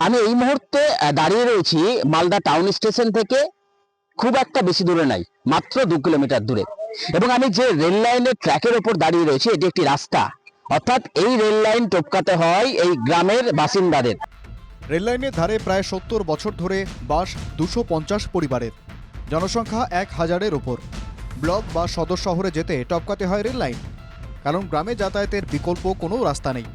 আমি এই মুহূর্তে দাঁড়িয়ে রয়েছি মালদা টাউন স্টেশন থেকে খুব একটা বেশি দূরে নাই, মাত্র দু কিলোমিটার দূরে। এবং আমি যে রেল লাইনের ট্র্যাকের ওপর দাঁড়িয়ে রয়েছি, এটি একটি রাস্তা। অর্থাৎ এই রেল লাইন টপকাতে হয় এই গ্রামের বাসিন্দাদের। রেললাইনের ধারে প্রায় সত্তর বছর ধরে বাস দুশো পঞ্চাশ পরিবারের, জনসংখ্যা এক হাজারের ওপর। ব্লক বা সদর শহরে যেতে টপকাতে হয় রেললাইন কারণ গ্রামে যাতায়াতের বিকল্প কোনো রাস্তা নেই।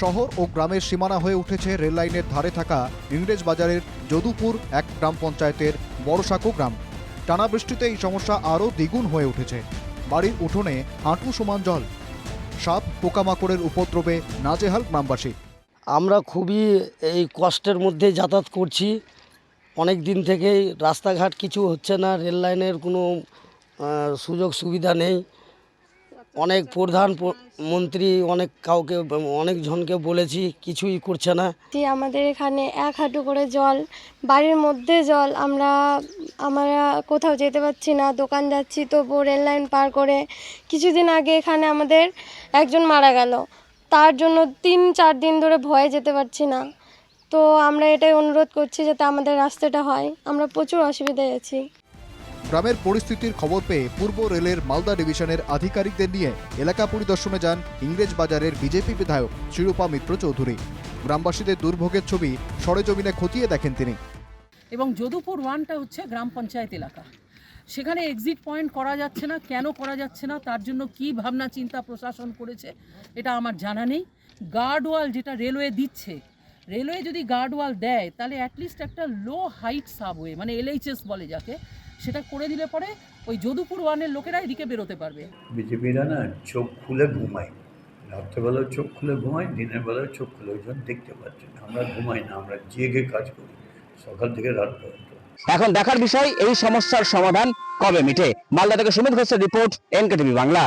শহর ও গ্রামের সীমানা হয়ে উঠেছে রেললাইনের ধারে থাকা ইংরেজ বাজারের যদুপুর এক গ্রাম পঞ্চায়েতের বড়সাঁকো গ্রাম। টানা বৃষ্টিতে এই সমস্যা আরও দ্বিগুণ হয়ে উঠেছে। বাড়ির উঠোনে হাঁটু সমান জল। সাপ, পোকামাকড়ের উপদ্রবে নাজেহাল গ্রামবাসী। আমরা খুবই এই কষ্টের মধ্যে যাতায়াত করছি। অনেক দিন থেকেই রাস্তাঘাট কিছু হচ্ছে না রেল লাইনের কোনো সুযোগ সুবিধা নেই। অনেক প্রধান মন্ত্রী, অনেক কাউকে অনেক জনকে বলেছি, কিছুই করছে না। যে আমাদের এখানে এক হাঁটু করে জল, বাড়ির মধ্যে জল, আমরা আমরা কোথাও যেতে পারছি না, দোকান যাচ্ছি তবু রেল লাইন পার করে কিছুদিন আগে এখানে আমাদের একজন মারা গেল। তার জন্য তিন, চার দিন ধরে ভয়ে যেতে পারছি না। তো আমরা এটাই অনুরোধ করছি যাতে আমাদের রাস্তাটা হয়। আমরা প্রচুর অসুবিধায় আছি। গ্রামের পরিস্থিতির খবর পেয়ে পূর্ব রেলের মালদা ডিভিশনের আধিকারিকদের নিয়ে এলাকা পরিদর্শনে যান ইংরেজ বাজারের বিজেপি বিধায়ক শিরূপা মিত্র চৌধুরী। গ্রামবাসীদের দুর্ভোগের ছবি সরেজমিনে খতিয়ে দেখেন তিনি। এবং যদুপুর ওয়ানটা হচ্ছে গ্রাম পঞ্চায়েত এলাকা। সেখানে এক্সিট পয়েন্ট করা যাচ্ছে না, কেন করা যাচ্ছে না, তার জন্য কি ভাবনা চিন্তা প্রশাসন করেছে, এটা আমার জানা নেই। গার্ড ওয়াল যেটা রেলওয়ে দিচ্ছে রেলওয়ে যদি গার্ড ওয়াল দেয়, তাহলে অ্যাটলিস্ট একটা লো হাইট সাবওয়ে মানে এলএইচএস বলে যাকে সেটা করে দিলে পরে ওই যদুপুর ওয়ানের লোকেরা এদিকে বেরোতে পারবে। বিজেপিরা না চোখ খুলে ঘুমায়। রাত্রেবেলাও চোখ খুলে ঘুমায় দিনের বেলাও চোখ খুলে ওই জন্য দেখতে পাচ্ছি না। আমরা ঘুমাই না আমরা জেগে কাজ করি। সকাল থেকে রাত পর্যন্ত। এখন দেখার বিষয় এই সমস্যার সমাধান কবে মিটে মালদা থেকে সুমিত ঘোষের রিপোর্ট এনকেটিভি বাংলা।